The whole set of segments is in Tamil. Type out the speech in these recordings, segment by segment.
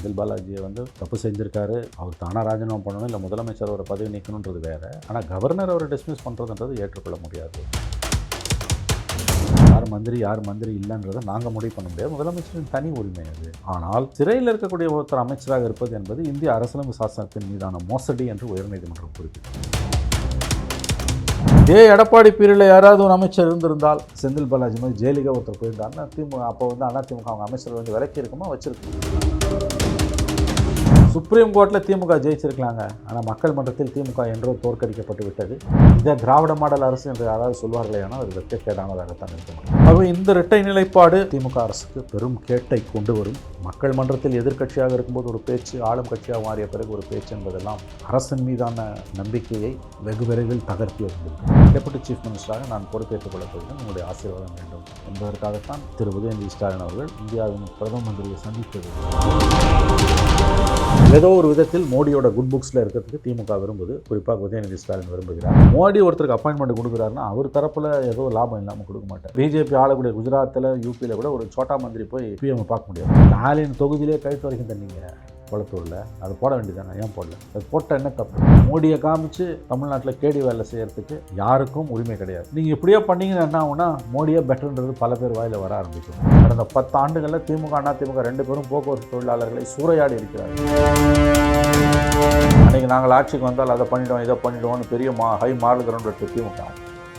செந்தில் பாலாஜியை வந்து தப்பு செஞ்சுருக்காரு. அவர் தானாக ராஜினாமா பண்ணணும் இல்லை முதலமைச்சர் அவரை பதவி நீக்கணுன்றது வேறு. ஆனால் கவர்னர் அவரை டிஸ்மிஸ் பண்ணுறதுன்றது ஏற்றுக்கொள்ள முடியாது. யார் மந்திரி யார் மந்திரி இல்லைன்றதை நாங்கள் முடிவு பண்ண முடியாது. முதலமைச்சரின் தனி உரிமை அது. ஆனால் சிறையில் இருக்கக்கூடிய ஒருத்தர் அமைச்சராக இருப்பது என்பது இந்திய அரசியலமைப்பு சாசனத்தின் மீதான மோசடி என்று உயர்நீதிமன்றம் குறிப்பிட்டது இதே எடப்பாடி பீரியடில் யாராவது ஒரு அமைச்சர் இருந்திருந்தால் செந்தில் பாலாஜி மாதிரி ஜெயலலிதா ஒருத்தர் போயிருந்தாருன்னா திமுக அப்போ வந்து அதிமுக அவங்க அமைச்சர் வந்து விலக்கி இருக்குமா வச்சிருக்கோம்? சுப்ரீம் கோர்ட்டில் திமுக ஜெயிச்சிருக்கலாங்க. ஆனால் மக்கள் மன்றத்தில் திமுக என்றோ தோற்கடிக்கப்பட்டு விட்டது. இதை திராவிட மாடல் அரசு என்று யாராவது சொல்வார்களே ஆனால் அது வெட்கக்கேடானதாகத்தான் இருக்கும் ஆகவே இந்த இரட்டை நிலைப்பாடு திமுக அரசுக்கு பெரும் கேட்டை கொண்டு வரும். மக்கள் மன்றத்தில் எதிர்க்கட்சியாக இருக்கும்போது ஒரு பேச்சு ஆளும் கட்சியாக மாறிய பிறகு ஒரு பேச்சு என்பதெல்லாம் அரசின் மீதான நம்பிக்கையை வெகு விரைவில் தகர்த்தி வருகிறது டெபுட்டி சீஃப் மினிஸ்டராக நான் பொறுப்பேற்றுக் கொள்ளப் போகிறேன். உங்களுடைய ஆசீர்வாதம் வேண்டும் என்பதற்காகத்தான் திரு. உதயநிதி ஸ்டாலின் அவர்கள் இந்தியாவின் பிரதம மந்திரியை சந்தித்தது. ஏதோ ஒரு விதத்தில் மோடியோட குட் புக்ஸில் இருக்கிறதுக்கு திமுக விரும்புது. குறிப்பாக உதயநிதி ஸ்டாலின் விரும்புகிறார். மோடி ஒருத்தருக்கு அப்பாயின்மெண்ட் கொடுக்குறாருன்னா அவர் தரப்பில் ஏதோ லாபம் இல்லாமல் கொடுக்க மாட்டார். பிஜேபி ஆளக்கூடிய குஜராத்தில் யூபியில் கூட ஒரு சோட்டா மந்திரி போய் பிஎம் பார்க்க முடியாது. ஸ்டாலின் தொகுதியிலே கழுத்து வரைக்கும் தண்ணீங்க குளத்தூரில் அது போட வேண்டியதானே ஏன் போடல? அது போட்ட என்ன தப்பு? மோடியை காமிச்சு தமிழ்நாட்டில் கேடி வேலை செய்யறதுக்கு யாருக்கும் உரிமை கிடையாது. நீங்கள் இப்படியே பண்ணீங்கன்னா என்ன ஆகுனா மோடியே பெட்டர்ன்றது பல பேர் வாயில் வர ஆரம்பிக்கும். கடந்த பத்து ஆண்டுகளில் திமுக அண்ணா திமுக ரெண்டு பேரும் போக்குவரத்து தொழிலாளர்களை சூறையாடி இருக்கிறார்கள். அன்றைக்கி நாங்கள் ஆட்சிக்கு வந்தால் அதை பண்ணிவிடுவோம் இதை பண்ணிவிடுவோம்னு பெரிய மா ஹை மாடல் கிரவுண்ட் திமுக.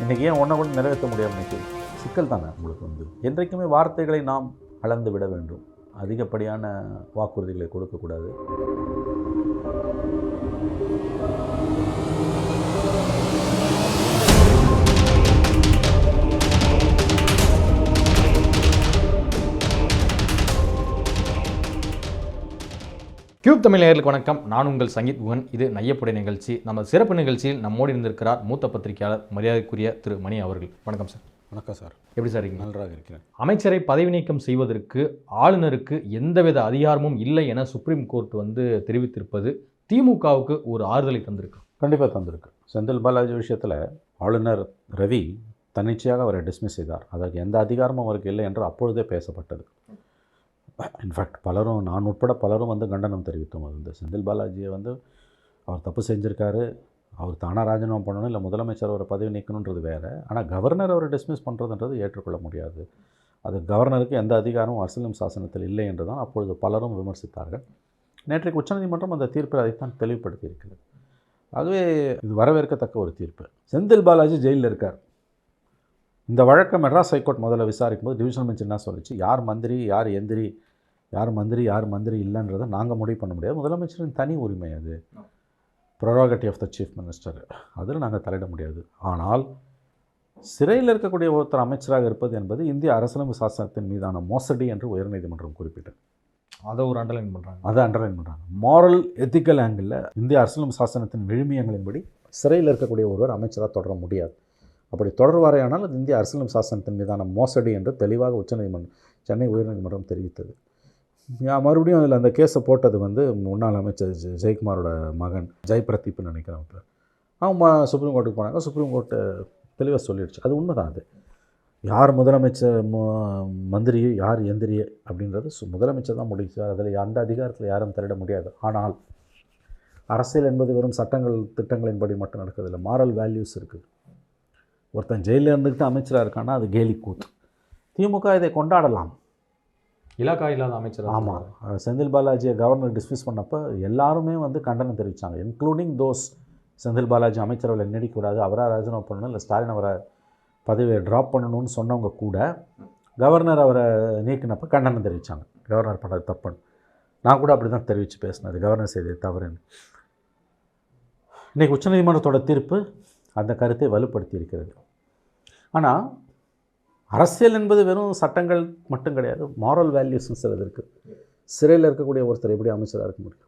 இன்றைக்கி ஏன் ஒன்றை கூட நிறைவேற்ற முடியாமல் நிற்குது சிக்கல் தானே உங்களுக்கு வந்து. என்றைக்குமே வார்த்தைகளை நாம் அளந்து விட வேண்டும். அதிகப்படியான வாக்குறுதிகளை கொடுக்கக்கூடாது. கியூப் தமிழ் வணக்கம். நான் உங்கள் சங்கீத் குகன். இது நையப்புடை நிகழ்ச்சி. நம்ம சிறப்பு நிகழ்ச்சியில் நம்மோடு இருந்திருக்கிறார் மூத்த பத்திரிகையாளர் மரியாதைக்குரிய திரு மணி அவர்கள். வணக்கம் சார். வணக்கம் சார். எப்படி சார் நன்றாக இருக்கிறேன். அமைச்சரை பதவி நீக்கம் செய்வதற்கு ஆளுநருக்கு எந்தவித அதிகாரமும் இல்லை என சுப்ரீம் கோர்ட் வந்து தெரிவித்திருப்பது திமுகவுக்கு ஒரு ஆறுதலை தந்திருக்கு. கண்டிப்பாக தந்திருக்கு. செந்தில் பாலாஜி விஷயத்தில் ஆளுநர் ரவி தன்னிச்சையாக அவரை டிஸ்மிஸ் செய்தார். அதற்கு எந்த அதிகாரமும் அவருக்கு இல்லை என்று அப்பொழுதே பேசப்பட்டது. இன்ஃபேக்ட் பலரும் நான் உட்பட பலரும் வந்து கண்டனம் தெரிவித்தோம். அது வந்து செந்தில் பாலாஜியை வந்து அவர் தப்பு செஞ்சுருக்காரு. அவர் தானாக ராஜினாமா பண்ணணும் இல்லை முதலமைச்சர் அவரை பதவி நீக்கணுன்றது வேறு. ஆனால் கவர்னர் அவரை டிஸ்மிஸ் பண்ணுறதுன்றது ஏற்றுக்கொள்ள முடியாது. அது கவர்னருக்கு எந்த அதிகாரமும் அரசியலும் சாசனத்தில் இல்லை என்று தான் அப்பொழுது பலரும் விமர்சித்தார்கள். நேற்றைக்கு உச்சநீதிமன்றம் அந்த தீர்ப்பில் அதைத்தான் தெளிவுபடுத்தியிருக்கிறது ஆகவே இது வரவேற்கத்தக்க ஒரு தீர்ப்பு. செந்தில் பாலாஜி ஜெயிலில் இருக்கார். இந்த வழக்கை மெட்ராஸ் ஹைகோர்ட் முதல்ல விசாரிக்கும் போது டிவிஷன் பெஞ்ச் என்ன சொல்லிச்சு? யார் மந்திரி யார் எந்திரி யார் மந்திரி யார் மந்திரி இல்லைன்றதை நாங்கள் முடிவு பண்ண முடியாது. முதலமைச்சரின் தனி உரிமை அது. Prerogative of the chief minister அதில் நாங்கள் தலையிட முடியாது. ஆனால் சிறையில் இருக்கக்கூடிய ஒருத்தர் அமைச்சராக இருப்பது என்பது இந்திய அரசியலமைப்பு சாசனத்தின் மீதான மோசடி என்று உயர்நீதிமன்றம் குறிப்பிட்டது. அதை ஒரு அண்டர்லைன் பண்ணுறாங்க அதை அண்டர்லைன் பண்ணுறாங்க மாரல் எத்திக்கல் ஆங்கிளில் இந்திய அரசியலமைப்பு சாசனத்தின் விழுமியங்களின்படி சிறையில் இருக்கக்கூடிய ஒருவர் அமைச்சராக தொடர முடியாது. அப்படி தொடர்வாரையானால் அது இந்திய அரசியலமைப்பு சாசனத்தின் மீதான மோசடி என்று தெளிவாக உச்சநீதிமன்றம் சென்னை உயர்நீதிமன்றம் தெரிவித்தது. மறுபடியும் அதில் அந்த கேஸை போட்டது வந்து முன்னாள் அமைச்சர் ஜெயக்குமாரோட மகன் ஜெய் பிரதீப்னு நினைக்கிறேன் அவர் அவங்க சுப்ரீம் கோர்ட்டுக்கு போனாங்க. சுப்ரீம் கோர்ட்டு தெளிவாக சொல்லிடுச்சு. அது உண்மைதான் அது. யார் முதலமைச்சர் மந்திரி யார் எந்திரி அப்படின்றது சு- முதலமைச்சர் தான் முடிவு செய்வார். அதில் அந்த அதிகாரத்தில் யாரும் திரட முடியாது. ஆனால் அரசியல் என்பது வெறும் சட்டங்கள் திட்டங்களின்படி மட்டும் நடக்கிறதில்ல. மாரல் வேல்யூஸ் இருக்குது ஒருத்தன் ஜெயிலில் இருந்துக்கிட்டு அமைச்சராக இருக்கான்னா அது கேலி கூத்து. திமுக இதை கொண்டாடலாம். இலாக்கா இல்லாத அமைச்சர் ஆமாம் செந்தில் பாலாஜியை கவர்னர் டிஸ்மிஸ் பண்ணப்போ எல்லாருமே வந்து கண்டனம் தெரிவித்தாங்க இன்க்ளூடிங் தோஸ் செந்தில் பாலாஜி அமைச்சரவையில் நீடிக்கக்கூடாது அவராக ராஜினாமா பண்ணணும் இல்லை ஸ்டாலின் அவரை பதவியை ட்ராப் பண்ணணும்னு சொன்னவங்க கூட கவர்னர் அவரை நீக்கினப்போ கண்டனம் தெரிவித்தாங்க கவர்னர் பண்ணது தப்புன்னு. நான் கூட அப்படி தான் தெரிவித்து பேசினது கவர்னர் செய்தது தவறுன்னு. இன்றைக்கி உச்சநீதிமன்றத்தோட தீர்ப்பு அந்த கருத்தை வலுப்படுத்தி இருக்கிறது ஆனால் அரசியல் என்பது வெறும் சட்டங்கள் மட்டும் கிடையாது மாரல் வேல்யூஸ்னு சிலது இருக்குது சிறையில் இருக்கக்கூடிய ஒருத்தர் எப்படி அமைச்சராக இருக்க முடியும்?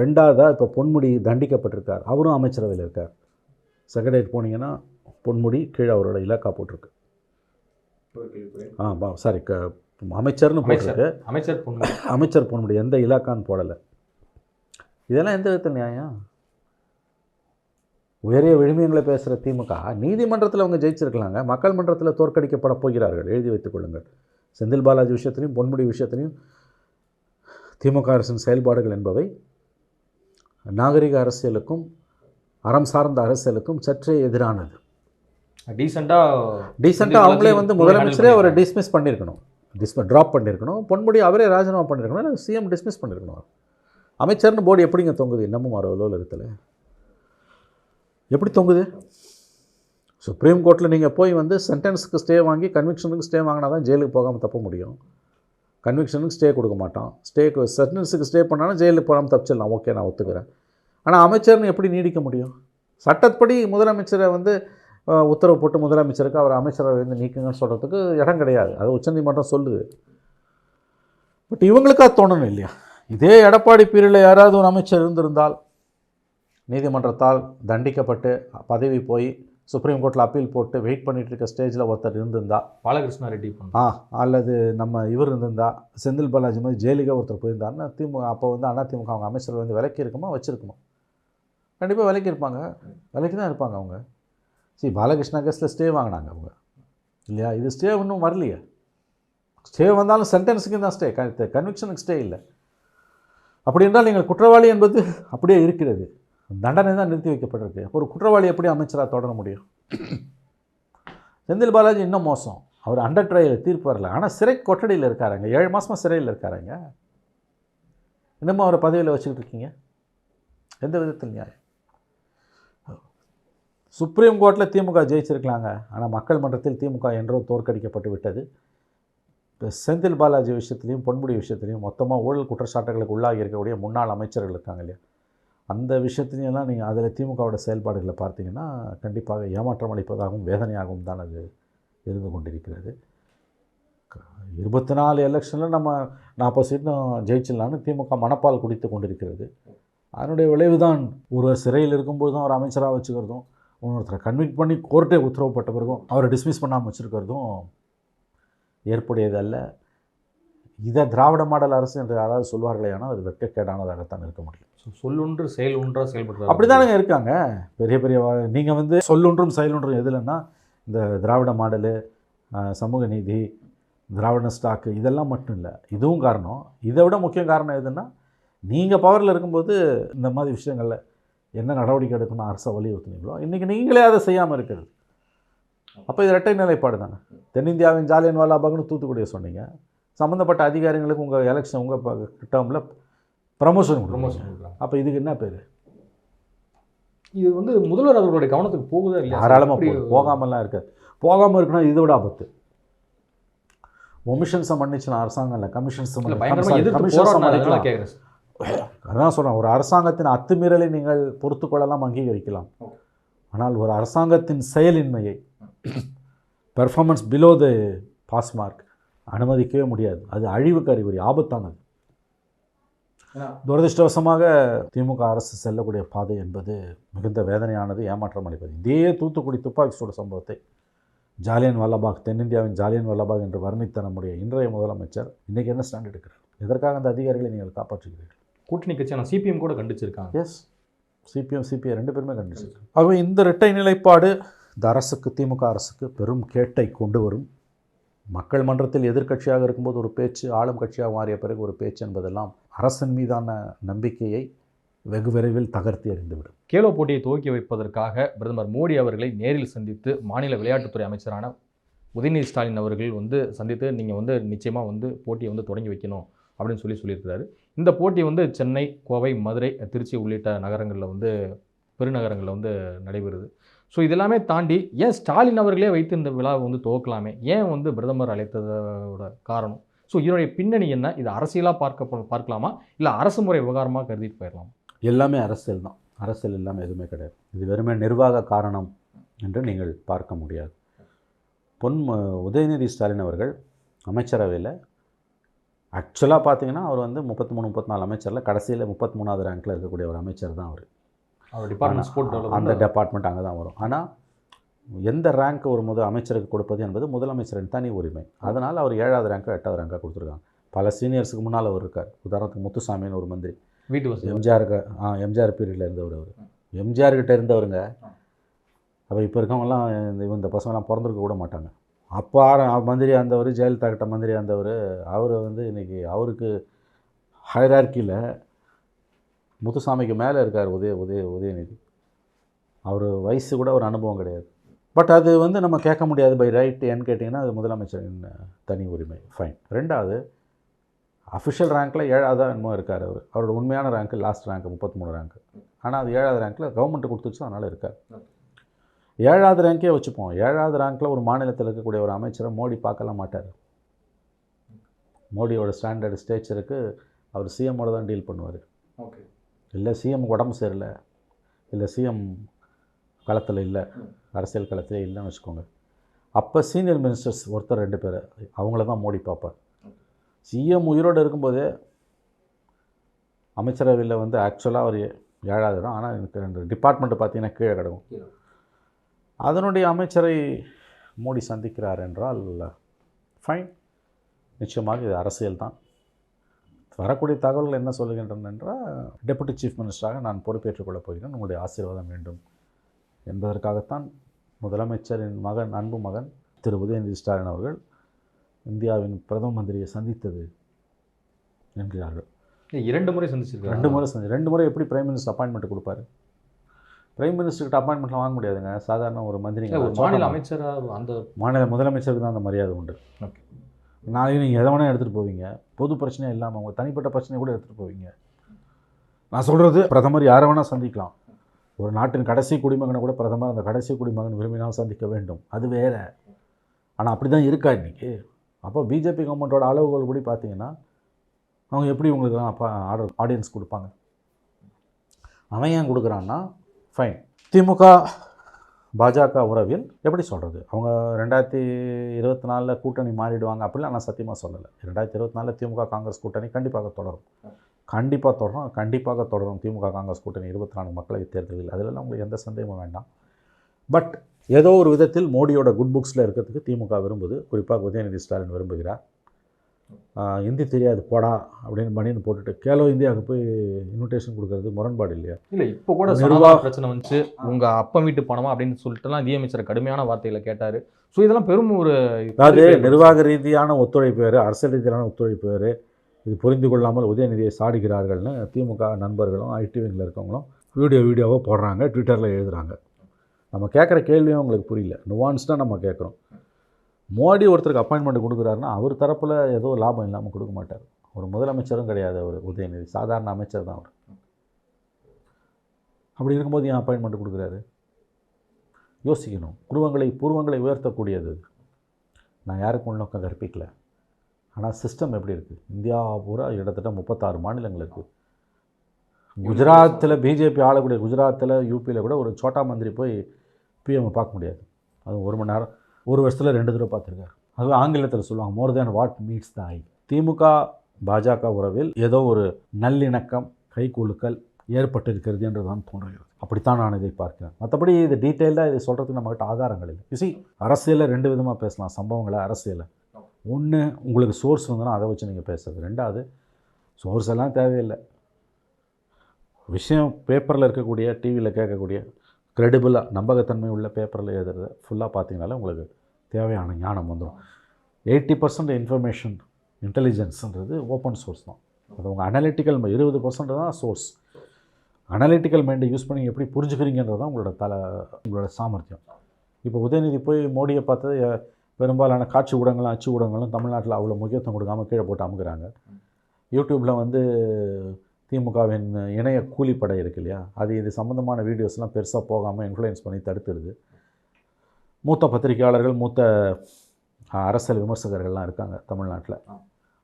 ரெண்டாவதாக இப்போ பொன்முடி தண்டிக்கப்பட்டிருக்கார். அவரும் அமைச்சரவையில் இருக்கார். செக்ரட்டரியேட் போனீங்கன்னா பொன்முடி கீழே அவரோட இலாக்கா போட்டிருக்கு. ஆ சாரி க அமைச்சர்னு அமைச்சர் போட்டிருக்கு. அமைச்சர் பொண்ணு அமைச்சர் பொன்முடி எந்த இலாக்கான்னு போடலை. இதெல்லாம் எந்த விதத்தில் நியாயம்? உயரிய விழுமியங்களை பேசுகிற திமுக நீதிமன்றத்தில் அவங்க ஜெயிச்சிருக்கலாங்க. மக்கள் மன்றத்தில் தோற்கடிக்கப்பட போகிறார்கள். எழுதி வைத்துக் கொள்ளுங்கள். செந்தில் பாலாஜி விஷயத்திலையும் பொன்முடி விஷயத்திலையும் திமுக அரசின் செயல்பாடுகள் என்பவை நாகரிக அரசியலுக்கும் அறம் சார்ந்த அரசியலுக்கும் சற்றே எதிரானது. டீசெண்டாக டீசெண்டாக அவங்களே வந்து முதலமைச்சரே அவரை டிஸ்மிஸ் பண்ணியிருக்கணும் டிஸ் ட்ராப் பண்ணியிருக்கணும் பொன்முடி அவரே ராஜினாமா பண்ணியிருக்கணும் சிஎம் டிஸ்மிஸ் பண்ணியிருக்கணும் அமைச்சர்னு போர்டு எப்படிங்க தொங்குது? இன்னமும் வர அலுவலகத்தில் எப்படி தொங்குது? சுப்ரீம் கோர்ட்டில் நீங்கள் போய் வந்து சென்டென்ஸுக்கு ஸ்டே வாங்கி கன்விக்ஷனுக்கு ஸ்டே வாங்கினா தான் ஜெயிலுக்கு போகாமல் தப்ப முடியும். கன்விக்ஷனுக்கு ஸ்டே கொடுக்க மாட்டான். ஸ்டேக்கு சென்டென்ஸுக்கு ஸ்டே பண்ணாலும் ஜெயிலுக்கு போகாமல் தப்பிச்சிடலாம். ஓகே நான் ஒத்துக்கிறேன். ஆனால் அமைச்சர்னு எப்படி நீடிக்க முடியும்? சட்டப்படி முதலமைச்சரை வந்து உத்தரவு போட்டு முதலமைச்சருக்கு அவர் அமைச்சரை வந்து நீக்குங்கன்னு சொல்கிறதுக்கு இடம் கிடையாது. அது உச்சநீதிமன்றம் சொல்லுது. பட் இவங்களுக்காக தோணணும் இல்லையா? இதே எடப்பாடி பீரியடில் யாராவது ஒரு அமைச்சர் இருந்திருந்தால் நீதிமன்றத்தால் தண்டிக்கப்பட்டு பதவி போய் சுப்ரீம் கோர்ட்டில் அப்பீல் போட்டு வெயிட் பண்ணிட்டு இருக்க ஸ்டேஜில் ஒருத்தர் இருந்திருந்தா பாலகிருஷ்ணா ரெட்டி ஆ அல்லது நம்ம இவர் இருந்திருந்தா செந்தில் பாலாஜி மாதிரி ஜெயிலுக்கே ஒருத்தர் போயிருந்தாருன்னா திமுக அப்போ வந்து அண்ணா திமுக அவங்க அமைச்சர் வந்து விலக்கி இருக்குமா வச்சுருக்குமா? கண்டிப்பாக விலக்கி இருப்பாங்க விலக்கி தான் இருப்பாங்க அவங்க. சரி பாலகிருஷ்ணா கேஸில் ஸ்டே வாங்கினாங்க அவங்க. இல்லையா? இது ஸ்டே இன்னும் வரலையே. ஸ்டே வந்தாலும் சென்டென்ஸுக்கு தான் ஸ்டே கன்விக்ஷனுக்கு ஸ்டே இல்லை. அப்படி என்றால் நீங்கள் குற்றவாளி என்பது அப்படியே இருக்கிறது. தண்டனை தான் நிறுத்தி வைக்கப்பட்டிருக்கு. ஒரு குற்றவாளி எப்படி அமைச்சராக தொடர முடியும்? செந்தில் பாலாஜி இன்னும் மோசம். அவர் அண்டர் ட்ரையல் தீர்ப்பு வரல. ஆனால் சிறை கொட்டடியில் இருக்காருங்க. ஏழு மாதமாக சிறையில் இருக்காருங்க. இன்னமும் அவரை பதவியில் வச்சுக்கிட்டு இருக்கீங்க. எந்த விதத்தில் நியாயம்? சுப்ரீம் கோர்ட்டில் திமுக ஜெயிச்சிருக்கலாங்க. ஆனால் மக்கள் மன்றத்தில் திமுக என்றோ தோற்கடிக்கப்பட்டு விட்டது. இப்போ செந்தில் பாலாஜி விஷயத்துலையும் பொன்முடி விஷயத்துலையும் மொத்தமாக ஊழல் குற்றச்சாட்டுகளுக்கு உள்ளாகி இருக்கக்கூடிய முன்னாள் அமைச்சர்கள் இருக்காங்க இல்லையா? அந்த விஷயத்துலையெல்லாம் நீங்கள் அதில் திமுகவோட செயல்பாடுகளை பார்த்தீங்கன்னா கண்டிப்பாக ஏமாற்றம் அளிப்பதாகவும் வேதனையாகவும் தான் அது இருந்து கொண்டிருக்கிறது. இருபத்தி நாலு எலெக்ஷனில் நம்ம நாற்பது சீட்டும் ஜெயிச்சிடலான்னு திமுக மனப்பால் குடித்து கொண்டிருக்கிறது. அதனுடைய விளைவு தான் ஒருவர் சிறையில் இருக்கும்போது ஒரு அமைச்சராக வச்சுக்கிறதும் இன்னொருத்தரை கன்விக்ட் பண்ணி கோர்ட்டே உத்தரவுப்பட்ட பிறகும் அவரை டிஸ்மிஸ் பண்ணாமல் வச்சுருக்கிறதும் ஏற்புடையதல்ல. இதை திராவிட மாடல் அரசு என்று யாராவது சொல்வார்களே ஆனால் அது வெட்கக்கேடானதாகத்தான் இருக்க முடியும். சொல்லொன்று செயல் ஒன்றா அப்படி அப்படிதானங்க இருக்காங்க. பெரிய பெரிய நீங்கள் வந்து சொல்லொன்றும் செயலொன்றும் எதுலன்னா இந்த திராவிட மாடலு சமூக நீதி திராவிட ஸ்டாக்கு இதெல்லாம் மட்டும் இல்லை. இதுவும் காரணம். இதை விட முக்கிய காரணம் எதுன்னா நீங்கள் பவரில் இருக்கும்போது இந்த மாதிரி விஷயங்களில் என்ன நடவடிக்கை எடுக்கணும் அரசை வலியுறுத்துனீங்களோ இன்றைக்கி நீங்களே அதை செய்யாமல் இருக்கிறது. அப்போ இது இரட்டை நிலைப்பாடு தானே. தென்னிந்தியாவின் ஜாலியன் வாலாபாக்னு தூத்துக்குடியை சொன்னீங்க. சம்மந்தப்பட்ட அதிகாரிகளுக்கு உங்கள் எலெக்ஷன் உங்கள் டேர்மில் ப்ரமோஷன் ப்ரமோஷன் அப்போ இதுக்கு என்ன பேர்? இது வந்து முதல்வர் அவர்களுடைய கவனத்துக்கு போகுதா இல்லையா தாராளமாக போகாமலாம் இருக்காது. போகாமல் இருக்குன்னா இதை விட ஆபத்து. ஒமிஷன்ஸை மன்னிச்சுனா அரசாங்கம் இல்லை கமிஷன்ஸ் இல்ல, அதான் சொல்கிறேன் ஒரு அரசாங்கத்தின் அத்துமீறலை நீங்கள் பொறுத்து கொள்ளலாம் அங்கீகரிக்கலாம். ஆனால் ஒரு அரசாங்கத்தின் செயலின்மையை performance below the pass mark அனுமதிக்கவே முடியாது. அது அழிவுக்கு அறிகுறி ஆபத்தானது. துரதிருஷ்டவசமாக திமுக அரசு செல்லக்கூடிய பாதை என்பது மிகுந்த வேதனையானது ஏமாற்றம் அளிப்பது. இதே தூத்துக்குடி துப்பாக்கி சூடு சம்பவத்தை ஜாலியன் வல்லபாக் தென்னிந்தியாவின் ஜாலியன் வல்லபாக் என்று வர்ணித்த நம்முடைய இன்றைய முதலமைச்சர் இன்றைக்கி என்ன ஸ்டாண்ட் எடுக்கிறார்? எதற்காக அந்த அதிகாரிகளை நீங்கள் காப்பாற்றுகிறீர்கள்? கூட்டணி கட்சியான சிபிஎம் கூட கண்டிச்சிருக்காங்க. எஸ் சிபிஎம் சிபிஐ ரெண்டு பேருமே கண்டிச்சிருக்காங்க. ஆகவே இந்த இரட்டை நிலைப்பாடு இந்த அரசுக்கு திமுக அரசுக்கு பெரும் கேட்டை கொண்டு வரும். மக்கள் மன்றத்தில் எதிர்க்கட்சியாக இருக்கும்போது ஒரு பேச்சு ஆளும் கட்சியாக மாறிய பிறகு ஒரு பேச்சு என்பதெல்லாம் அரசின் மீதான நம்பிக்கையை வெகு விரைவில் தகர்த்து எறிந்துவிடும். கேலோ போட்டியை துவக்கி வைப்பதற்காக பிரதமர் மோடி அவர்களை நேரில் சந்தித்து மாநில விளையாட்டுத்துறை அமைச்சரான உதயநிதி ஸ்டாலின் அவர்கள் வந்து சந்தித்து நீங்கள் வந்து நிச்சயமாக வந்து போட்டியை வந்து தொடங்கி வைக்கணும் அப்படின்னு சொல்லி சொல்லியிருக்கிறாரு. இந்த போட்டி வந்து சென்னை கோவை மதுரை திருச்சி உள்ளிட்ட நகரங்களில் வந்து பெருநகரங்களில் வந்து நடைபெறுது. ஸோ இதெல்லாமே தாண்டி ஏன் ஸ்டாலின் அவர்களே வைத்து இந்த விழாவை வந்து துவக்கலாமே? ஏன் வந்து பிரதமர் அழைத்ததோட காரணம்? ஸோ இதனுடைய பின்னணி என்ன? இது அரசியலாக பார்க்க பார்க்கலாமா? இல்லை அரசு முறை விவகாரமாக கருதிட்டு போயிடலாம்? எல்லாமே அரசியல் தான். அரசியல் இல்லாமல் எதுவுமே கிடையாது. இது வெறுமே நிர்வாக காரணம் என்று நீங்கள் பார்க்க முடியாது. பொன் உதயநிதி ஸ்டாலின் அவர்கள் அமைச்சரவையில் ஆக்சுவலாக பார்த்தீங்கன்னா அவர் வந்து முப்பத்தி மூணு முப்பத்தி நாலு அமைச்சரில் கடைசியில் முப்பத்தி மூணாவது ரேங்க்கில் இருக்கக்கூடிய ஒரு அமைச்சர் தான் அவர் அவர். டிபார்ட்மெண்ட் ஸ்போர்ட் அந்த டெபார்ட்மெண்ட் அங்கே தான் வரும். ஆனால் எந்த ரேங்க் ஒரு முதல் அமைச்சருக்கு கொடுப்பது என்பது முதலமைச்சரின் தனி உரிமை. அதனால் அவர் ஏழாவது ரேங்க்கோ எட்டாவது ரேங்காக கொடுத்துருக்காங்க. பல சீனியர்ஸுக்கு முன்னால் அவர் இருக்கார். உதாரணத்துக்கு முத்துசாமின்னு ஒரு மந்திரி. வீட்டு வசதி. எம்ஜிஆருக்கு ஆ எம்ஜிஆர் பீரியடில் இருந்தவர் அவர். எம்ஜிஆர் கிட்ட இருந்தவருங்க. அப்போ இப்போ இருக்கவங்கலாம் இந்த இந்த பசங்களாம் பிறந்திருக்க கூட மாட்டாங்க. அப்போ ஆர மந்திரி ஆந்தவர் ஜெயலலிதா கிட்ட மந்திரி ஆந்தவர் அவர் வந்து இன்றைக்கி அவருக்கு ஹைரார்க்கியில் முத்துசாமிக்கு மேலே இருக்கார் உதய உதய உதயநிதி. அவர் வயசு கூட ஒரு அனுபவம் கிடையாது. பட் அது வந்து நம்ம கேட்க முடியாது. பை ரைட் ஏன்னு கேட்டிங்கன்னா அது முதலமைச்சரின் தனி உரிமை. ஃபைன் ரெண்டாவது அஃபிஷியல் ரேங்க்கில் ஏழாவது என்னமோ இருக்கார் அவர். அவரோட உண்மையான ரேங்க்கு லாஸ்ட் ரேங்க் முப்பத்தி மூணு ரேங்க்கு ஆனால் அது ஏழாவது ரேங்க்கில் கவர்மெண்ட் கொடுத்துச்சு அதனால் இருக்கார். ஏழாவது ரேங்கே வச்சுப்போம். ஏழாவது ரேங்க்கில் ஒரு மாநிலத்தில் இருக்கக்கூடிய ஒரு அமைச்சரை மோடி பார்க்கலாம் மாட்டார். மோடியோட ஸ்டாண்டர்ட் ஸ்டேச்சருக்கு அவர் சிஎம்மோட தான் டீல் பண்ணுவார். ஓகே இல்லை சிஎம் உடம்பு சரியில்லை. இல்லை சிஎம் களத்தில் இல்லை. அரசியல் களத்திலே இல்லைன்னு வச்சுக்கோங்க. அப்போ சீனியர் மினிஸ்டர்ஸ் ஒருத்தர் ரெண்டு பேர். அவங்கள தான் மோடி பார்ப்பார். சிஎம் உயிரோடு இருக்கும்போதே அமைச்சரவையில் வந்து ஆக்சுவலாக அவர் ஏழாவது இடம். ஆனால் எனக்கு ரெண்டு டிபார்ட்மெண்ட்டு பார்த்தீங்கன்னா கீழே கிடக்கும். அதனுடைய அமைச்சரை மோடி சந்திக்கிறார் என்றால் ஃபைன் நிச்சயமாக இது அரசியல் தான் வரக்கூடிய தகவல்கள் என்ன சொல்லுகின்றன என்றால் டெபுட்டி சீஃப் மினிஸ்டராக நான் பொறுப்பேற்றுக் கொள்ளப் போகிறேன். உங்களுடைய ஆசீர்வாதம் வேண்டும். என்பதற்காகத்தான் முதலமைச்சரின் மகன் அன்பு மகன் திரு. உதயநிதி ஸ்டாலின் அவர்கள் இந்தியாவின் பிரதம மந்திரியை சந்தித்தது என்கிறார்கள். இரண்டு முறை சந்திச்சிருக்காரு? ரெண்டு முறை சந்தி ரெண்டு முறை எப்படி பிரைம் மினிஸ்டர் அப்பாயின்மெண்ட் கொடுப்பாரு? பிரைம் மினிஸ்டர்கிட்ட அப்பாயின்மெண்ட்லாம் வாங்க முடியாதுங்க. சாதாரண ஒரு மந்திரிங்க. ஒரு மாநில அமைச்சராக அந்த மாநில முதலமைச்சருக்கு தான் அந்த மரியாதை உண்டு. ஓகே. நாளைக்கு நீங்கள் எதை வேணால் எடுத்துகிட்டு போவீங்க. பொது பிரச்சனை இல்லாமல் உங்கள் தனிப்பட்ட பிரச்சனை கூட எடுத்துகிட்டு போவீங்க. நான் சொல்கிறது பிரதமர் யாரை வேணால் சந்திக்கலாம். ஒரு நாட்டின் கடைசி குடிமகனை கூட பிரதமர் அந்த கடைசி குடிமகன் விரும்பினால் சந்திக்க வேண்டும். அது வேறு. ஆனால் அப்படி தான் இருக்கா இன்றைக்கி அப்போ பிஜேபி கவர்மெண்ட்டோட அளவுகள் கூட பார்த்தீங்கன்னா அவங்க எப்படி உங்களுக்குலாம் அப்போ ஆர்டர் ஆடியன்ஸ் கொடுப்பாங்க? அவன் ஏன் கொடுக்குறான்னா ஃபைன் திமுக பாஜக உறவில் எப்படி சொல்கிறது அவங்க ரெண்டாயிரத்தி இருபத்தி நாலில் கூட்டணி மாறிடுவாங்க அப்படிலாம் நான் சத்தியமாக சொல்லலை. ரெண்டாயிரத்தி இருபத்தி நாலில் திமுக காங்கிரஸ் கூட்டணி கண்டிப்பாக தொடரும். கண்டிப்பாக தொடரும் கண்டிப்பாக தொடரும் திமுக காங்கிரஸ் கூட்டணி இருபத்தி நான்கு மக்களவைத் தேர்தலில். அதிலெல்லாம் உங்களுக்கு எந்த சந்தேகமும் வேண்டாம். பட் ஏதோ ஒரு விதத்தில் மோடியோட குட் புக்ஸில் இருக்கிறதுக்கு திமுக விரும்புது. குறிப்பாக உதயநிதி ஸ்டாலின் விரும்புகிறார். ஹிந்தி தெரியாது போடா அப்படின்னு பண்ணின்னு போட்டுட்டு கேலோ இந்தியாவுக்கு போய் இன்விடேஷன் கொடுக்கறது முரண்பாடு இல்லையா? இல்ல இப்போ கூட நிர்வாக- பிரச்சனை வந்துச்சு. உங்க அப்பா வீட்டு பணமா அப்படின்னு சொல்லிட்டுலாம் நிதியமைச்சர் கடுமையான வார்த்தைகளை கேட்டாரு. ஸோ இதெல்லாம் பெரும் ஒரு அதாவது நிர்வாக ரீதியான ஒத்துழைப்பு வேறு அரசியல் ரீதியான ஒத்துழைப்பு வேறு இது புரிந்து கொள்ளாமல் உதயநிதியை சாடுகிறார்கள்னு திமுக நண்பர்களும் ஐடி விங்கில் இருக்கவங்களும் வீடியோ வீடியோவாக போடுறாங்க ட்விட்டரில் எழுதுறாங்க. நம்ம கேட்குற கேள்வியும் உங்களுக்கு புரியல. நுவான்ஸ்டாக நம்ம கேட்குறோம். மோடி ஒருத்தருக்கு அப்பாயின்மெண்ட் கொடுக்குறாருன்னா அவர் தரப்பில் ஏதோ லாபம் இல்லாமல் கொடுக்க மாட்டார். ஒரு முதலமைச்சரும் கிடையாது அவர் உதயநிதி. சாதாரண அமைச்சர் தான் அவர். அப்படி இருக்கும்போது ஏன் அப்பாயின்மெண்ட் கொடுக்குறாரு? யோசிக்கணும். குருவங்களை பூர்வங்களை உயர்த்தக்கூடியது நான் யாருக்கு உள்நோக்கம் கற்பிக்கல. ஆனால் சிஸ்டம் எப்படி இருக்குது இந்தியா பூரா கிட்டத்தட்ட முப்பத்தாறு மாநிலங்கள் இருக்குது குஜராத்தில் பிஜேபி ஆளக்கூடிய குஜராத்தில் யூபியில் கூட ஒரு சோட்டா மந்திரி போய் பிஎம் பார்க்க முடியாது. அது ஒரு மணி நேரம் ஒரு வருஷத்தில் ரெண்டு தடவை பார்த்துருக்காரு. அது ஆங்கிலத்தில் சொல்லுவாங்க மோர் தேன் வாட் மீட்ஸ் த ஐ திமுக பாஜக உறவில் ஏதோ ஒரு நல்லிணக்கம் கைகுலுக்கல் ஏற்பட்டிருக்கிறது என்று தான் தோன்றுகிறது. அப்படித்தான் நான் இதை பார்க்கிறேன். மற்றபடி இது டீட்டெயில்டாக இதை சொல்கிறதுக்கு நம்மகிட்ட ஆதாரங்கள் இல்லை. இசி அரசியலில் ரெண்டு விதமாக பேசலாம். சம்பவங்களை அரசியலை ஒன்று உங்களுக்கு சோர்ஸ் வந்துன்னா அதை வச்சு நீங்கள் பேசுறது. ரெண்டாவது சோர்ஸ் எல்லாம் தேவையில்லை. விஷயம் பேப்பரில் இருக்கக்கூடிய டிவியில் கேட்கக்கூடிய க்ரெடிபிளாக நம்பகத்தன்மை உள்ள பேப்பரில் எழுதுறத ஃபுல்லாக பார்த்தீங்கனாலே உங்களுக்கு தேவையான ஞானம் வந்துடும். எயிட்டி பர்சன்ட் இன்ஃபர்மேஷன் இன்டெலிஜென்ஸ்ன்றது ஓப்பன் சோர்ஸ் தான். அது உங்கள் அனலிட்டிக்கல் இருபது பர்சன்ட் தான் சோர்ஸ் அனலிட்டிக்கல் மைண்டை யூஸ் பண்ணி எப்படி புரிஞ்சுக்கிறீங்கன்றது தான் உங்களோட தலை உங்களோட சாமர்த்தியம். இப்போ உதயநிதி போய் மோடியை பார்த்தது பெரும்பாலான காட்சி ஊடகங்களும் அச்சு ஊடகங்களும் தமிழ்நாட்டில் அவ்வளோ முக்கியத்துவம் கொடுக்காம கீழே போட்டு அமுக்குறாங்க. யூடியூப்பில் வந்து திமுகவின் இணைய கூலிப்படை இருக்கு இல்லையா? அது இது சம்மந்தமான வீடியோஸ்லாம் பெருசாக போகாமல் இன்ஃப்ளூயன்ஸ் பண்ணி தடுத்துடுது மூத்த பத்திரிகையாளர்கள் மூத்த அரசியல் விமர்சகர்கள்லாம் இருக்காங்க தமிழ்நாட்டில்.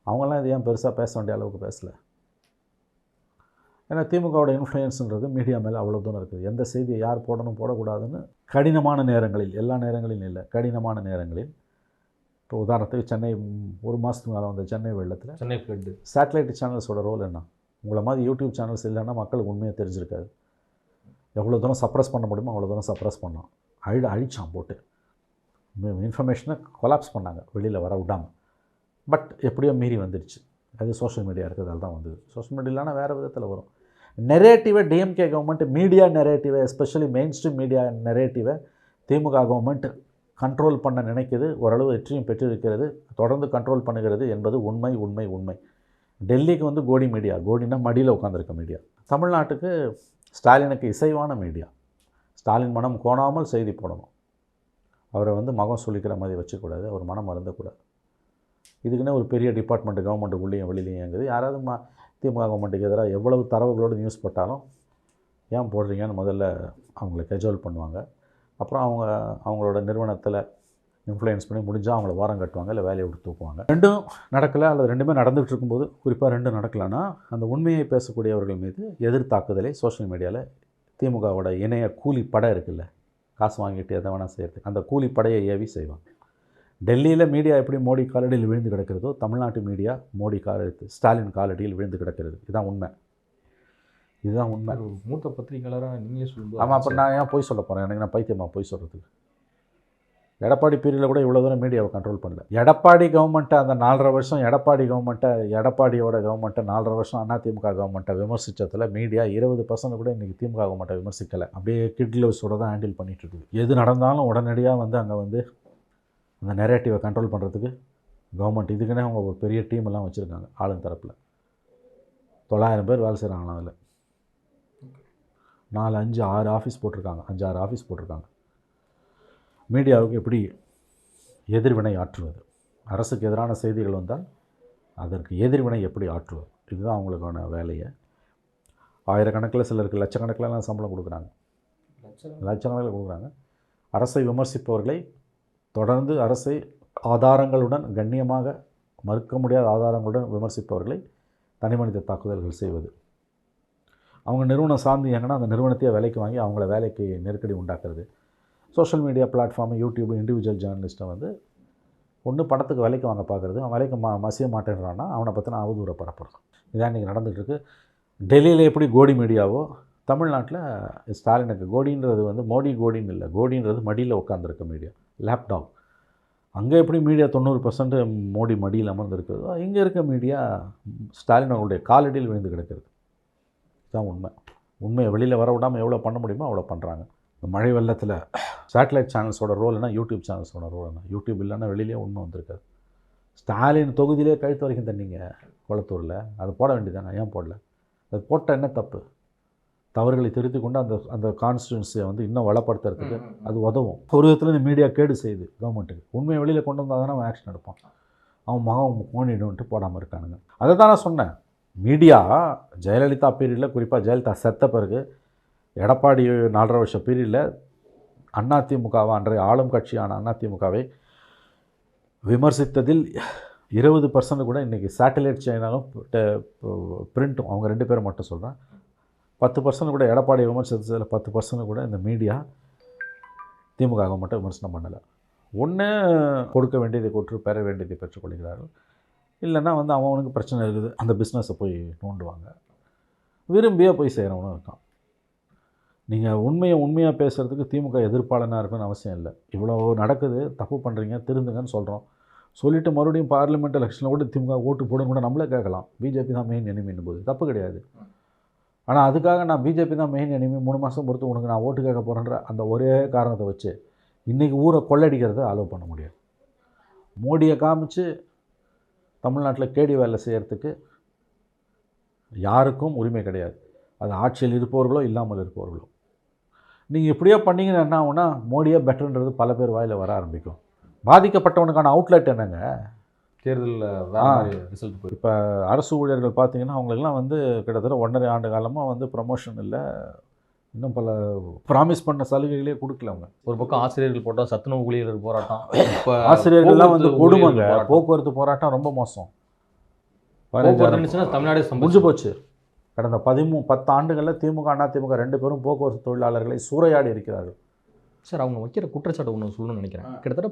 அவங்கெல்லாம் இது ஏன் பெருசாக பேச வேண்டிய அளவுக்கு பேசலை? ஏன்னா திமுகவோட இன்ஃப்ளூயன்ஸுன்றது மீடியா மேலே அவ்வளோ தூரம் இருக்குது. எந்த செய்தியை யார் போடணும் போடக்கூடாதுன்னு கடினமான நேரங்களில் எல்லா நேரங்களிலும் இல்லை கடினமான நேரங்களில். இப்போ உதாரணத்துக்கு சென்னை ஒரு மாதத்துக்கு மேலே வந்த சென்னை வெள்ளத்தில் சென்னை ஃப்ளட் சேட்டலைட் சேனல்ஸோட ரோல் என்ன? உங்களை மாதிரி யூடியூப் சேனல்ஸ் இல்லைன்னா மக்களுக்கு உண்மையாக தெரிஞ்சிருக்காது. எவ்வளோ தூரம் சப்ரஸ் பண்ண முடியுமோ அவ்வளோ தூரம் சப்ரஸ் பண்ணோம் அழி அழிச்சான் போட்டு. இன்ஃபர்மேஷனை கொலாப்ஸ் பண்ணாங்க. வெளியில் வர விடாமல் பட் எப்படியோ மீறி வந்துடுச்சு. அது சோஷியல் மீடியா இருக்கிறதால தான் வந்தது. சோஷியல் மீடியா இல்லைனா வேறு விதத்தில் வரும். நெரேட்டிவை டிஎம்கே கவர்மெண்ட் மீடியா நெரேட்டிவை எஸ்பெஷலி மெயின் ஸ்ட்ரீம் மீடியா நெரேட்டிவை திமுக கவர்மெண்ட் கண்ட்ரோல் பண்ண நினைக்கிறது ஓரளவு வெற்றியும் பெற்றிருக்கிறது. தொடர்ந்து கண்ட்ரோல் பண்ணுகிறது என்பது உண்மை உண்மை உண்மை. டெல்லிக்கு வந்து கோடி மீடியா கோடினா மடியில் உட்காந்துருக்க மீடியா. தமிழ்நாட்டுக்கு ஸ்டாலினுக்கு இசைவான மீடியா. ஸ்டாலின் மனம் கோணாமல் செய்தி போடணும். அவரை வந்து மகம் சொல்லிக்கிற மாதிரி வச்சுக்கூடாது அவர் மனம் மறந்தக்கூடாது இதுக்குன்னே ஒரு பெரிய டிபார்ட்மெண்ட் கவர்மெண்ட்டுக்குள்ளேயும் வெளியிலையும் இயங்குது. யாராவது ம திமுக கவர்மெண்ட்டுக்கு எதிராக எவ்வளவு தரவுகளோடு நியூஸ் போட்டாலும் ஏன் போடுறீங்கன்னு முதல்ல அவங்கள கெஜுவல் பண்ணுவாங்க. அப்புறம் அவங்க அவங்களோட நிறுவனத்தில் இன்ஃப்ளூயன்ஸ் பண்ணி முடிஞ்சால் அவங்கள வாரம் கட்டுவாங்க இல்லை வேலையை விட்டு தூக்குவாங்க. ரெண்டும் நடக்கலை அல்லது ரெண்டுமே நடந்துகிட்டு இருக்கும்போது குறிப்பாக ரெண்டும் நடக்கலைன்னா அந்த உண்மையை பேசக்கூடியவர்கள் மீது எதிர் தாக்குதலை சோஷியல் மீடியாவில் திமுகவோட இணைய கூலி படை இருக்குல்ல காசு வாங்கிட்டு எதை வேணால் செய்யறதுக்கு அந்த கூலி படையை ஏவி செய்வாங்க. டெல்லியில் மீடியா எப்படி மோடி காலடியில் விழுந்து கிடக்கிறதோ தமிழ்நாட்டு மீடியா மோடி கால ஸ்டாலின் காலடியில் விழுந்து கிடக்கிறது. இதுதான் உண்மை. இதுதான் உண்மை. ஒரு மூத்த பத்திரிகையாளராக நீங்களே சொல்லும்போது ஆமாம் அப்புறம் நான் ஏன் போய் சொல்ல போகிறேன் எனக்கு நான் பைத்தியமா போய் சொல்கிறதுக்கு எடப்பாடி பீரியடில் கூட இவ்வளோ தூரம் மீடியாவை கண்ட்ரோல் பண்ணல. எடப்பாடி கவர்மெண்ட்டை அந்த நாலரை வருஷம் எடப்பாடி கவர்மெண்ட்டை எடப்பாடியோட கவர்மெண்ட்டை நாலரை வருஷம் அதிமுக கவர்மெண்ட்டை விமர்சித்ததில் மீடியா இருபது பர்சன்ட் கூட இன்றைக்கி திமுக கவர்மெண்ட்டை விமர்சிக்கலை. அப்படியே கிட்லோஸோட தான் ஹேண்டில் பண்ணிகிட்டு இருக்குது. எது நடந்தாலும் உடனடியாக வந்து அங்கே வந்து அந்த நெரேட்டிவை கண்ட்ரோல் பண்ணுறதுக்கு கவர்மெண்ட் இதுக்குன்னே அவங்க ஒரு பெரிய டீம் எல்லாம் வச்சுருக்காங்க ஆளுங்க தரப்பில். தொள்ளாயிரம் பேர் வேலை செய்கிறாங்களாம் அதில். நாலு அஞ்சு ஆறு ஆஃபீஸ் போட்டிருக்காங்க. அஞ்சு ஆறு ஆஃபீஸ் போட்டிருக்காங்க. மீடியாவுக்கு எப்படி எதிர்வினை ஆற்றுவது? அரசுக்கு எதிரான செய்திகள் வந்தால் அதற்கு எதிர்வினை எப்படி ஆற்றுவது? இதுதான் அவங்களுக்கான வேலையை. ஆயிரக்கணக்கில் சிலருக்கு லட்சக்கணக்கிலலாம் சம்பளம் கொடுக்குறாங்க. லட்சக்கணக்கில்? கொடுக்குறாங்க. அரசை விமர்சிப்பவர்களை தொடர்ந்து அரசை ஆதாரங்களுடன் கண்ணியமாக மறுக்க முடியாத ஆதாரங்களுடன் விமர்சிப்பவர்களை தனிமனித தாக்குதல்கள் செய்வது. அவங்க நிறுவனம் சார்ந்து இயங்கினா அந்த நிறுவனத்தையே வேலைக்கு வாங்கி அவங்கள வேலைக்கு நெருக்கடி உண்டாக்குறது. Social media platform YouTube individual ஜேர்னலிஸ்ட்டை வந்து ஒன்று படத்துக்கு விலைக்கு வாங்க பார்க்குறது அவன் விலைக்கு மா மசிய மாட்டேன்றான்னா அவனை பற்றின அவதூற பரப்புறது இதான் இன்றைக்கி நடந்துகிட்ருக்கு. டெல்லியில் எப்படி கோடி மீடியாவோ தமிழ்நாட்டில் ஸ்டாலினுக்கு கோடின்றது வந்து மோடி கோடின்னு இல்லை கோடின்றது மடியில் உட்காந்துருக்க மீடியா லேப்டாப் அங்கே எப்படி மீடியா தொண்ணூறு பர்சன்ட் மோடி மடியில் அமர்ந்திருக்கிறதோ இங்கே இருக்க மீடியா ஸ்டாலின் அவங்களுடைய காலடியில் விழுந்து கிடக்கிறது. இதுதான் உண்மை. உண்மையை வெளியில் வர விடாமல் எவ்வளோ பண்ண முடியுமோ அவ்வளோ பண்ணுறாங்க இந்த மழை வெள்ளத்தில் சேட்டலைட் சேனல்ஸோட ரோல்னா யூடியூப் சேனல்ஸோட ரோல் என்ன? யூடியூப் இல்லைன்னா வெளியிலே உண்மை வந்திருக்காது. ஸ்டாலின் தொகுதியிலே கழுத்து வரைக்கும் தண்ணீங்க குளத்தூரில் அது போட வேண்டியதானே ஏன் போடல? அது போட்டால் என்ன தப்பு? தவறுகளை திருத்தி கொண்டு அந்த அந்த கான்ஸ்டியூன்சியை வந்து இன்னும் வளப்படுத்துறதுக்கு அது உதவும். ஒரு விதத்தில் இந்த மீடியா கேடு செய்யுது கவர்மெண்ட்டுக்கு உண்மையை வெளியில் கொண்டு வந்தால் தானே அவன் ஆக்ஷன் எடுப்பான். அவன் மகன் கோணிடுன்ட்டு போடாமல் இருக்கானுங்க. அதை தான் நான் சொன்னேன். மீடியா ஜெயலலிதா பீரியடில் குறிப்பாக ஜெயலலிதா செத்த பிறகு எடப்பாடி நாலரை வருஷம் பீரியடில் அதிமுகவை அன்றைய ஆளும் கட்சியான அதிமுகவை விமர்சித்ததில் இருபது பர்சன்ட் கூட இன்றைக்கி சேட்டலைட் சேனலும் பிரிண்ட்டும் அவங்க ரெண்டு பேரும் மட்டும் சொல்கிறேன் பத்து பர்சன்ட் கூட எடப்பாடி விமர்சித்ததில் பத்து பர்சன்ட் கூட இந்த மீடியா திமுக மட்டும் விமர்சனம் பண்ணலை. ஒன்று கொடுக்க வேண்டியதை கொற்று பெற வேண்டியதை பெற்றுக்கொள்கிறார்கள் இல்லைன்னா வந்து அவனுக்கு பிரச்சனை இருக்குது. அந்த பிஸ்னஸை போய் நோண்டுவாங்க. விரும்பியே போய் செய்கிறவனும் இருக்கான். நீங்கள் உண்மையை உண்மையாக பேசுகிறதுக்கு திமுக எதிர்ப்பாளனாக இருக்கணும்னு அவசியம் இல்லை. இவ்வளோ நடக்குது தப்பு பண்ணுறீங்க திருந்துங்கன்னு சொல்கிறோம் சொல்லிவிட்டு மறுபடியும் பார்லிமெண்ட் எலெக்ஷனில் கூட திமுக ஓட்டு போடுன்னு கூட நம்மளே கேட்கலாம். பிஜேபி தான் மெயின் எனிமின் போது. தப்பு கிடையாது. ஆனால் அதுக்காக நான் பிஜேபி தான் மெயின் எனிமி மூணு மாதம் பொறுத்து உனக்கு நான் ஓட்டு கேட்க போகிறேன்ற அந்த ஒரே காரணத்தை வச்சு இன்றைக்கி ஊரை கொள்ளடிக்கிறத அலோவ் பண்ண முடியாது. மோடியை காமிச்சு தமிழ்நாட்டில் கேடி வேலை செய்கிறதுக்கு யாருக்கும் உரிமை கிடையாது. அது ஆட்சியில் இருப்பவர்களோ இல்லாமல் இருப்பவர்களோ. நீங்கள் இப்படியே பண்ணீங்கன்னா என்ன ஆகும்னா மோடியே பெட்டர்ன்றது பல பேர் வாயில் வர ஆரம்பிக்கும். பாதிக்கப்பட்டவனுக்கான அவுட்லெட் என்னங்க? தேர்தலில் ரிசல்ட் போய் இப்போ அரசு ஊழியர்கள் பார்த்தீங்கன்னா அவங்களுக்கெல்லாம் வந்து கிட்டத்தட்ட ஒன்றரை ஆண்டு காலமாக வந்து ப்ரமோஷன் இல்லை. இன்னும் பல ப்ராமிஸ் பண்ண சலுகைகளே கொடுக்கல அவங்க. ஒரு பக்கம் ஆசிரியர்கள் போட்டோம் சத்துணவு ஊழியர்கள் போராட்டம். இப்போ ஆசிரியர்கள்லாம் வந்து கொடுமைங்க. போக்குவரத்து போராட்டம் ரொம்ப மோசம். தமிழ்நாடே முடிஞ்சு போச்சு. கடந்த பதிமூ பத்து ஆண்டுகளில் திமுக அதிமுக ரெண்டு பேரும் போக்குவரத்து தொழிலாளர்களை சூறையாடி இருக்கிறார்கள். சார் அவங்க வைக்கிற குற்றச்சாட்டு ஒன்று சொல்லணும்னு நினைக்கிறேன். கிட்டத்தட்ட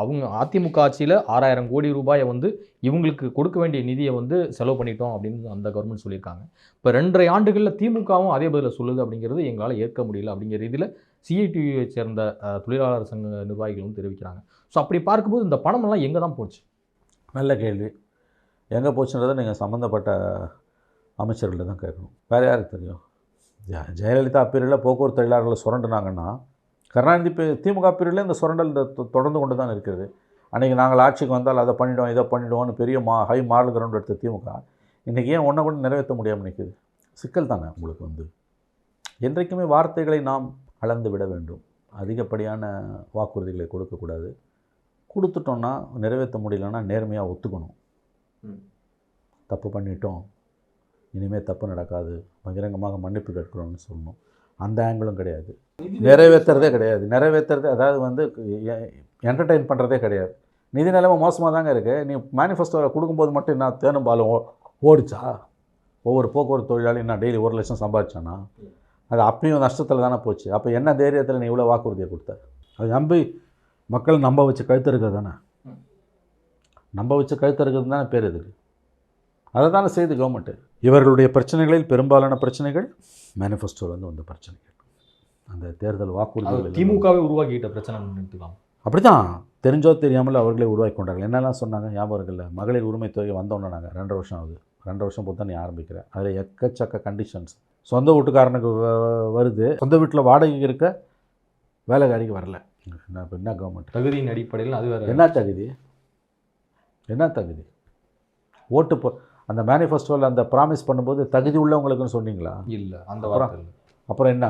அவங்க அதிமுக ஆட்சியில் ஆறாயிரம் கோடி ரூபாயை வந்து இவங்களுக்கு கொடுக்க வேண்டிய நிதியை வந்து செலவு பண்ணிட்டோம் அப்படின்னு அந்த கவர்மெண்ட் சொல்லியிருக்காங்க. இப்போ ரெண்டரை ஆண்டுகளில் திமுகவும் அதே பதில சொல்லுது அப்படிங்கிறது எங்களால் ஏற்க முடியல அப்படிங்கிற இதில் சிஐடியை சேர்ந்த தொழிலாளர் சங்க நிர்வாகிகள் வந்து தெரிவிக்கிறாங்க. ஸோ அப்படி பார்க்கும்போது இந்த பணமெல்லாம் எங்கே தான் போச்சு? நல்ல கேள்வி. எங்கே போச்சுன்றதை நீங்கள் சம்மந்தப்பட்ட அமைச்சர்கள்ட்ட தான் கேட்கணும். வேறு யாருக்கு தெரியும்? ஜெயலலிதா பீரியடில் போக்குவரத்து தொழிலாளர்களை சுரண்டுனாங்கன்னா கருணாநிதி திமுக பீரியடில் இந்த சுரண்டல் தொடர்ந்து கொண்டு தான் இருக்கிறது. அன்றைக்கி நாங்கள் ஆட்சிக்கு வந்தால் அதை பண்ணிவிடுவோம் இதை பண்ணிவிடுவோம்னு பெரிய மா ஹை மாரல் கிரவுண்ட் எடுத்த திமுக இன்றைக்கி ஏன் ஒன்றை கூட நிறைவேற்ற முடியாமல் நிற்குது சிக்கல் தானே உங்களுக்கு வந்து? என்றைக்குமே வார்த்தைகளை நாம் அளந்து விட வேண்டும். அதிகப்படியான வாக்குறுதிகளை கொடுக்கக்கூடாது கொடுத்துட்டோம்னா நிறைவேற்ற முடியலன்னா நேர்மையாக ஒத்துக்கணும். தப்பு பண்ணிட்டோம். இனிமேல் தப்பு நடக்காது பகிரங்கமாக மன்னிப்பு கேட்குறோம்னு சொல்லணும். அந்த ஆங்கிளும் கிடையாது. நிறைவேற்றுறதே கிடையாது. நிறைவேற்றுறது அதாவது வந்து என்டர்டெயின் பண்ணுறதே கிடையாது. நிதி நிலைமை மோசமாக தாங்க இருக்குது நீ மேனிஃபெஸ்டோவில் கொடுக்கும்போது மட்டும் என்ன தேனும் பாலும் ஓ- ஓடிச்சா? ஒவ்வொரு போக்குவரத்து தொழிலாளி என்ன டெய்லி ஒரு லட்சம் சம்பாதிச்சானா? அது அப்பயும் நஷ்டத்தில் தானே போச்சு. அப்போ என்ன தைரியத்தில் நீ இவ்வளோ வாக்குறுதியை கொடுத்த? அது நம்பி மக்கள் நம்ப வச்சு கழுத்து இருக்கிறது தானே? நம்ப வச்சு கழுத்து இருக்கிறது தானே பேர் இதுக்கு? அதை தானே செய்யுது கவர்மெண்ட்டு இவர்களுடைய பிரச்சனைகளில் பெரும்பாலான பிரச்சனைகள் மேனிஃபெஸ்டோலேருந்து வந்த பிரச்சனைகள். அந்த தேர்தல் வாக்குறுதிகள் திமுகவே உருவாக்கிட்ட பிரச்சனை எடுத்துக்கலாம் அப்படி தான் தெரிஞ்சோ தெரியாமல் அவர்களே உருவாக்கி கொண்டார்கள். என்னெல்லாம் சொன்னாங்க? ஞாபகம் மகளிர் உரிமை தொகை வந்தோன்னே நாங்கள் ரெண்டு வருஷம் ஆகுது. ரெண்டு வருஷம் பொறுத்த நீ ஆரம்பிக்கிறேன் அதில் எக்கச்சக்க கண்டிஷன்ஸ் சொந்த வீட்டுக்காரனுக்கு வருது. சொந்த வீட்டில் வாடகைக்கு இருக்க வேலைக்காரிக்கு வரல. என்ன இப்ப என்ன கவர்மெண்ட் தகுதியின் அடிப்படையில் அது வேற என்ன தகுதி? என்ன தகுதி? ஓட்டு போ அந்த மேனிஃபெஸ்டோவில் அந்த ப்ராமிஸ் பண்ணும்போது தகுதி உள்ளவங்களுக்குன்னு சொன்னீங்களா? இல்ல அந்த அப்புறம்? அப்புறம் என்ன?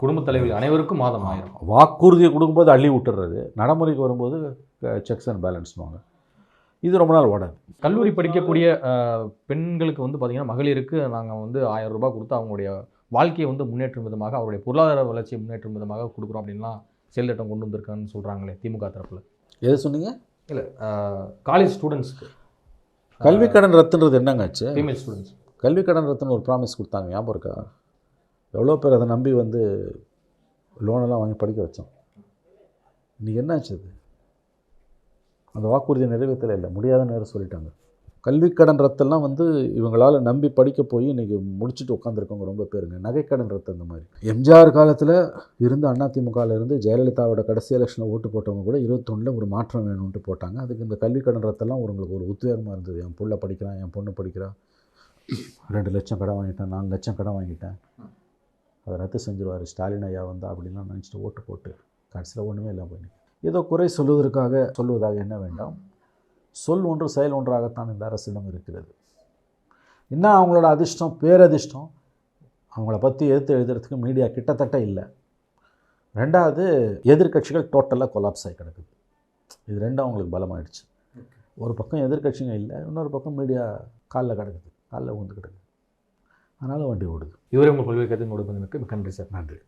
குடும்பத் தலைவர் அனைவருக்கும் மாதம் ஆயிரம். வாக்குறுதியை கொடுக்கும்போது அள்ளி விட்டுறது நடைமுறைக்கு வரும்போது செக்ஸ் அண்ட் பேலன்ஸ்னுவாங்க இது ரொம்ப நாள் ஓடாது. கல்லூரி படிக்கக்கூடிய பெண்களுக்கு வந்து பார்த்தீங்கன்னா மகளிருக்கு நாங்கள் வந்து ஆயிரம் ரூபாய் கொடுத்து அவங்களுடைய வாழ்க்கையை வந்து முன்னேற்றும் விதமாக அவருடைய பொருளாதார வளர்ச்சியை முன்னேற்றும் விதமாக கொடுக்குறோம் அப்படின்லாம் செயல் திட்டம் கொண்டு வந்திருக்கான்னு சொல்கிறாங்களே திமுக தரப்பில். எது சொன்னீங்க? இல்லை காலேஜ் ஸ்டூடெண்ட்ஸ்க்கு கல்வி கடன் ரத்துன்றது என்னங்காச்சு ஃபீமேல் ஸ்டூடெண்ட்ஸ் கல்வி கடன் ரத்துன்னு ஒரு ப்ராமிஸ் கொடுத்தாங்க. ஞாபகம் இருக்கா? எவ்வளோ பேர் அதை நம்பி வந்து லோனெல்லாம் வாங்கி படிக்க வச்சோம். இன்றைக்கி என்னாச்சு அது? அந்த வாக்குறுதியை நிறைவேற்றல இல்லை. முடியாதுன்னு வேறு சொல்லிட்டாங்க. கல்வி கடன் ரத்தெல்லாம் வந்து இவங்களால் நம்பி படிக்க போய் இன்றைக்கி முடிச்சுட்டு உட்காந்துருக்கவங்க ரொம்ப பேருங்க. நகைக்கடன் ரத்து அந்த மாதிரி. எம்ஜிஆர் காலத்தில் இருந்து அதிமுகவில் இருந்து ஜெயலலிதாவோட கடைசி எலெக்ஷனில் ஓட்டு போட்டவங்க கூட இருபத்தொன்னில் ஒரு மாற்றம் வேணும்ன்ட்டு போட்டாங்க. அதுக்கு இந்த கல்விக்கடன் ரத்தெல்லாம் உங்களுக்கு ஒரு உத்வேகமாக இருந்தது. என் புள்ள படிக்கிறான் என் பொண்ணு படிக்கிறான் ரெண்டு லட்சம் கடன் வாங்கிட்டேன் நாலு லட்சம் கடன் வாங்கிட்டேன். அதை ரத்து செஞ்சிருவார். ஸ்டாலின் ஐயா வந்தா அப்படின்லாம் நினச்சிட்டு ஓட்டு போட்டு கடைசியில் ஒன்றுமே இல்லை போய் ஏதோ குறை சொல்வதற்காக சொல்வதாக என்ன வேண்டாம்? சொல் ஒன்று செயல் ஒன்றாகத்தான் இந்த அரசிடம் இருக்கிறது. என்ன அவங்களோட அதிர்ஷ்டம்? பேரதிர்ஷ்டம். அவங்கள பற்றி எதிர்த்து எழுதுறதுக்கு மீடியா கிட்டத்தட்ட இல்லை. ரெண்டாவது எதிர்க்கட்சிகள் டோட்டலாக கொலாப்ஸ் ஆகி கிடக்குது. இது ரெண்டும் அவங்களுக்கு பலமாயிடுச்சு. ஒரு பக்கம் எதிர்க்கட்சிங்க இல்லை இன்னொரு பக்கம் மீடியா காலில் கிடக்குது. காலில் விழுந்து கிடக்குது அதனால் வண்டி ஓடுது. இதுவரை உங்கள் பல்வேறு கருத்து கொடுப்பதற்கு மிக்க நன்றி சார். நன்றி.